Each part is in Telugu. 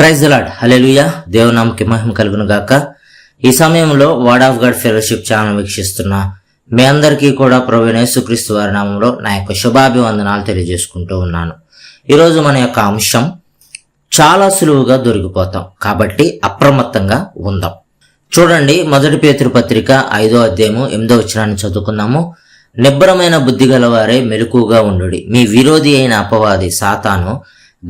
ప్రైజ్ లాడ్ హలెలుయా దేవునామకి మహిమ కలుగును గాక. ఈ సమయంలో word of God fellowship channel వీక్షిస్తున్న మీ అందరికీ కూడా ప్రవీణేసుక్రీస్తు వారి నామంలో నా యొక్క శుభాభివందనాలు తెలియజేసుకుంటూ ఉన్నాను. ఈరోజు మన యొక్క అంశం చాలా సులువుగా దొరికిపోతాం. కాబట్టి అప్రమత్తంగా ఉందాం. చూడండి మొదటి పేతురు పత్రిక ఐదో అధ్యాయము ఎనిమిదో వచ్చినాన్ని చదువుకుందాము. నిబ్బరమైన బుద్ధి గలవారే మెలకుగా ఉండుడి. మీ విరోధి అయిన అపవాది సాతాను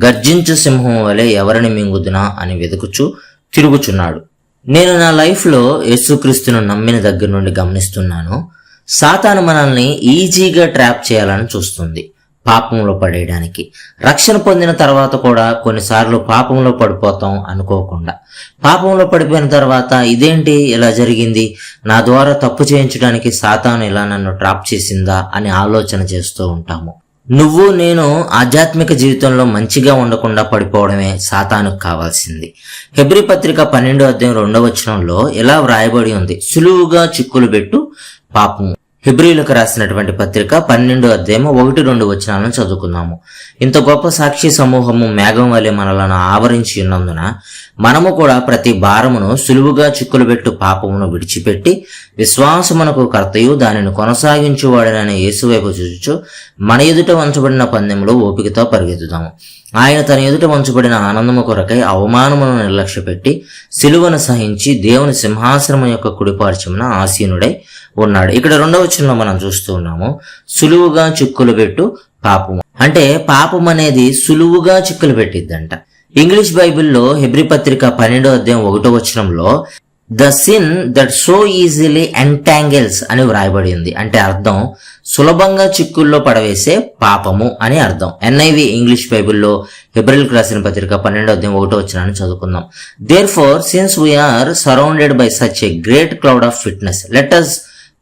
గర్జించు సింహం వలె ఎవరిని మింగుదునా అని వెతుకుచు తిరుగుచున్నాడు. నేను నా లైఫ్లో యేసుక్రీస్తును నమ్మిన దగ్గర నుండి గమనిస్తున్నాను. సాతాను మనల్ని ఈజీగా ట్రాప్ చేయాలని చూస్తుంది పాపంలో పడేయడానికి. రక్షణ పొందిన తర్వాత కూడా కొన్నిసార్లు పాపంలో పడిపోతాం అనుకోకుండా. పాపంలో పడిపోయిన తర్వాత ఇదేంటి? ఇలా జరిగింది? నా ద్వారా తప్పు చేయించడానికి సాతాను ఇలా నన్ను ట్రాప్ చేసిందా అని ఆలోచన చేస్తూ ఉంటాము. నువ్వు నేను ఆధ్యాత్మిక జీవితంలో మంచిగా ఉండకుండా పడిపోవడమే సాతానుకు కావాల్సింది. హెబ్రి పత్రిక పన్నెండో అధ్యాయం రెండవ వచనంలో ఇలా వ్రాయబడి ఉంది? సులువుగా చిక్కులు పెట్టు పాపము హిబ్రిలకు రాసినటువంటి పత్రిక పన్నెండు అధ్యాయం ఒకటి రెండు వచనాలను చదువుకుందాము. ఇంత గొప్ప సాక్షి సమూహము మేఘం వలె మనలను ఆవరించి ఉన్నందున మనము కూడా ప్రతి భారమును సులువుగా చిక్కులు పెట్టు పాపమును విడిచిపెట్టి విశ్వాసమునకు కర్తయు దానిని కొనసాగించువాడనని యేసువైపు చూచుచు మన ఎదుట వంచబడిన పందెంలో ఓపికతో పరిగెత్తుదాము. ఆయన తన ఎదుట వంచబడిన ఆనందము కొరకై అవమానమును నిర్లక్ష్యపెట్టి సిలువను సహించి దేవుని సింహాసనం యొక్క కుడిపార్చమున ఆసీనుడై ఉన్నాడు. ఇక్కడ రెండవ వచనంలో మనం చూస్తూ ఉన్నాము. సులువుగా చిక్కులు పెట్టు పాపము. అంటే పాపం అనేది సులువుగా చిక్కులు పెట్టిద్దంట. ఇంగ్లీష్ బైబిల్లో హెబ్రి పత్రిక పన్నెండో అధ్యాయం ఒకటో వచనంలో the sin that so easily entangles అని వ్రాయబడి ఉంది అంటే అర్థం సులభంగా చిక్కుల్లో పడవేసే పాపము అని అర్థం. ఎన్ఐవి ఇంగ్లీష్ బైబిల్లో హెబ్రిల్కి రాసిన పత్రిక పన్నెండో అధ్యాయం ఒకటో వచ్చినాన్ని చదువుకుందాం. Therefore since we are surrounded by such a great cloud of fitness letters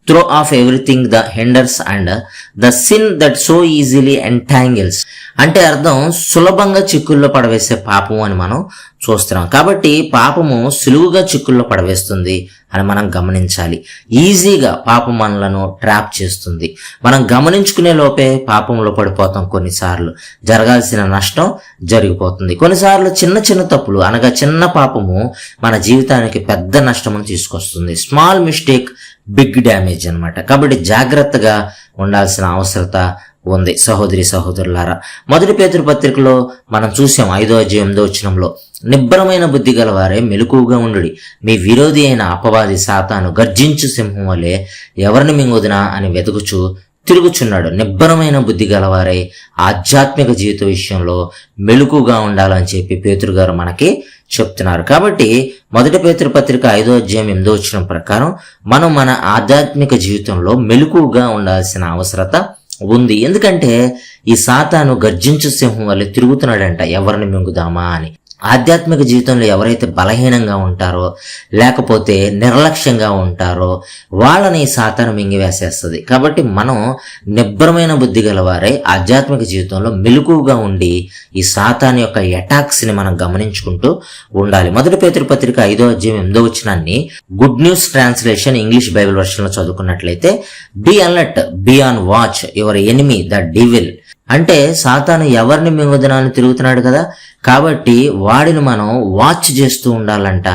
throw off everything the hinders and the sin that so easily entangles అంటే అర్థం సులభంగా చిక్కుల్లో పడవేసే పాపము అని మనం చూస్తున్నాం. కాబట్టి పాపము సులువుగా చిక్కుల్లో పడవేస్తుంది అని మనం గమనించాలి. ఈజీగా పాపం మనలను ట్రాప్ చేస్తుంది. మనం గమనించుకునే లోపే పాపంలో పడిపోతాం కొన్నిసార్లు. జరగాల్సిన నష్టం జరిగిపోతుంది. కొన్నిసార్లు చిన్న చిన్న తప్పులు అనగా చిన్న పాపము మన జీవితానికి పెద్ద నష్టమును తీసుకొస్తుంది. స్మాల్ మిస్టేక్ బిగ్ డ్యామేజ్ అనమాట కాబట్టి జాగ్రత్తగా ఉండాల్సిన అవసరత ఉంది. సహోదరి సహోదరులారా మొదటి పేతురు పత్రికలో మనం చూసాం ఐదో అధ్యాయం ఎనిమిదో వచ్చినంలో నిబ్బరమైన బుద్ధి గలవారే మెలకువగా ఉండు మీ విరోధి అయిన అపవాది సాతాను గర్జించు సింహం వలె ఎవరిని మింగుదినా అని వెతుకుచు తిరుగుచున్నాడు. నిబ్బరమైన బుద్ధి గలవారే ఆధ్యాత్మిక జీవిత విషయంలో మెలుకుగా ఉండాలని చెప్పి పేతురు గారు మనకి చెప్తున్నారు. కాబట్టి మొదటి పేతురు పత్రిక ఐదో అధ్యాయం ఎనిమిదో వచ్చిన ప్రకారం మనం మన ఆధ్యాత్మిక జీవితంలో మెలకుగా ఉండాల్సిన అవసరత ఉంది. ఎందుకంటే ఈ సాతాను గర్జించు సింహం వల్ల తిరుగుతున్నాడంట ఎవరిని మింగుదామా అని. ఆధ్యాత్మిక జీవితంలో ఎవరైతే బలహీనంగా ఉంటారో లేకపోతే నిర్లక్ష్యంగా ఉంటారో వాళ్ళని ఈ సాతాను మింగివేసేస్తుంది. కాబట్టి మనం నిబ్బరమైన బుద్ధి గలవారే ఆధ్యాత్మిక జీవితంలో మెలకువగా ఉండి ఈ సాతాన్ యొక్క ఎటాక్స్ని మనం గమనించుకుంటూ ఉండాలి. మొదటి పేతృ పత్రిక ఐదో అధ్యాయం ఎనిమిదో వచ్చినాన్ని good news translation English Bible వర్షన్లో చదువుకున్నట్లయితే be alert be on watch your enemy the devil. అంటే సాతాను ఎవరిని మింగుదనాన్ని తిరుగుతున్నాడు కదా? కాబట్టి వాడిని మనం వాచ్ చేస్తూ ఉండాలంట.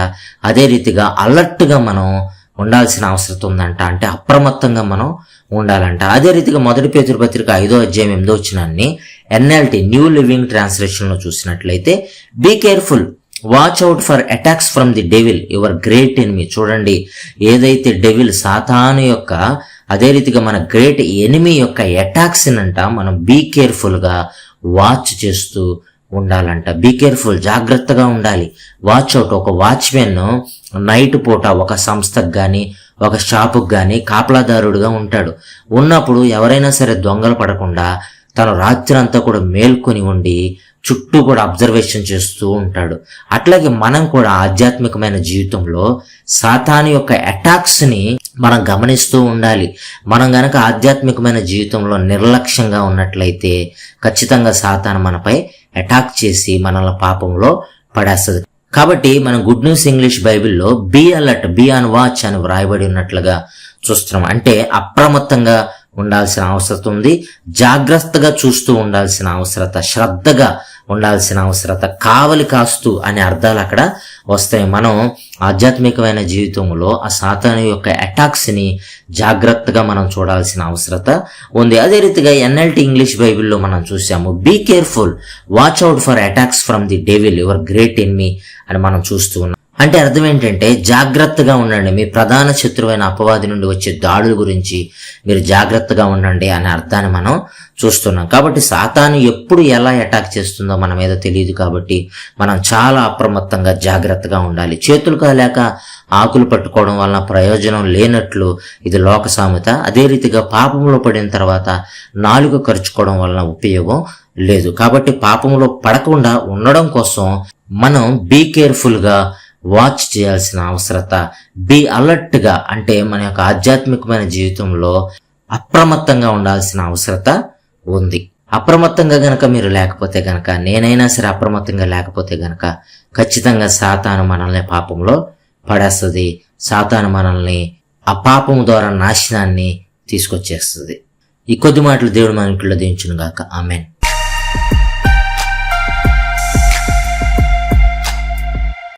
అదే రీతిగా అలర్ట్గా మనం ఉండాల్సిన అవసరం ఉందంట. అంటే అప్రమత్తంగా మనం ఉండాలంట. అదే రీతిగా మొదటి పేతురు పత్రిక ఐదో అధ్యాయం ఎనిమిదో వచ్చినాన్ని ఎన్ఎల్టి న్యూ లివింగ్ ట్రాన్స్లేషన్లో చూసినట్లయితే be careful watch out for attacks from the devil your great enemy చూడండి. ఏదైతే డెవిల్ సాతాను యొక్క అదే రీతిగా మన గ్రేట్ ఎనిమి యొక్క అటాక్స్ని అంట మనం బీ కేర్ఫుల్గా వాచ్ చేస్తూ ఉండాలంట. బీ కేర్ఫుల్ జాగ్రత్తగా ఉండాలి. వాచ్ అవుట్ ఒక వాచ్మెన్ నైట్ పూట ఒక సంస్థకు కానీ ఒక షాపుకు కానీ కాపలాదారుడుగా ఉంటాడు. ఉన్నప్పుడు ఎవరైనా సరే దొంగలు పడకుండా తను రాత్రి అంతా కూడా మేల్కొని ఉండి చుట్టూ కూడా అబ్జర్వేషన్ చేస్తూ ఉంటాడు. అట్లాగే మనం కూడా ఆధ్యాత్మికమైన జీవితంలో సాతాను యొక్క అటాక్స్ని మనం గమనిస్తూ ఉండాలి. మనం గనక ఆధ్యాత్మికమైన జీవితంలో నిర్లక్ష్యంగా ఉన్నట్లయితే ఖచ్చితంగా సాతాను మనపై అటాక్ చేసి మనల్ని పాపంలో పడేస్తుంది. కాబట్టి మనం గుడ్ న్యూస్ ఇంగ్లీష్ బైబిల్లో be alert be on watch అని వ్రాయబడి ఉన్నట్లుగా చూస్తున్నాం. అంటే అప్రమత్తంగా ఉండాల్సిన అవసరం ఉంది. జాగ్రత్తగా చూస్తూ ఉండాల్సిన అవసరత శ్రద్ధగా ఉండాల్సిన అవసరత. కావలి కాస్తూ అనే అర్థాలు అక్కడ వస్తాయి. మనం ఆధ్యాత్మికమైన జీవితంలో ఆ సాతాను యొక్క అటాక్స్ని జాగ్రత్తగా మనం చూడాల్సిన అవసరత ఉంది. అదే రీతిగా ఎన్ఎల్టి ఇంగ్లీష్ బైబిల్లో మనం చూసాము be careful watch out for attacks from the devil your great enemy అని మనం చూస్తూ ఉన్నాం. అంటే అర్థం ఏంటంటే జాగ్రత్తగా ఉండండి. మీ ప్రధాన శత్రువైన అపవాది నుండి వచ్చే దాడుల గురించి మీరు జాగ్రత్తగా ఉండండి అనే అర్థాన్ని మనం చూస్తున్నాం. కాబట్టి సాతాను ఎప్పుడు ఎలా అటాక్ చేస్తుందో మన మీద తెలియదు కాబట్టి మనం చాలా అప్రమత్తంగా జాగ్రత్తగా ఉండాలి. చేతులు కాలేక ఆకులు పట్టుకోవడం వలన ప్రయోజనం లేనట్లు ఇది లోక సామెత. అదే రీతిగా పాపంలో పడిన తర్వాత నాలుగు ఖర్చుకోవడం వలన ఉపయోగం లేదు. కాబట్టి పాపంలో పడకుండా ఉండడం కోసం మనం బీ కేర్ఫుల్గా వాచ్ చేయాల్సిన అవసరత. బి అలర్ట్గా అంటే మన యొక్క ఆధ్యాత్మికమైన జీవితంలో అప్రమత్తంగా ఉండాల్సిన అవసరత ఉంది. అప్రమత్తంగా గనక మీరు లేకపోతే గనక నేనైనా సరే అప్రమత్తంగా లేకపోతే గనక ఖచ్చితంగా సాతాను మనల్ని పాపంలో పడేస్తుంది. సాతాను మనల్ని ఆ పాపం ద్వారా నాశనాన్ని తీసుకొచ్చేస్తుంది. ఈ కొద్ది మాటలు దేవుడు మనకుల్లో దించును గాక ఆమెన్.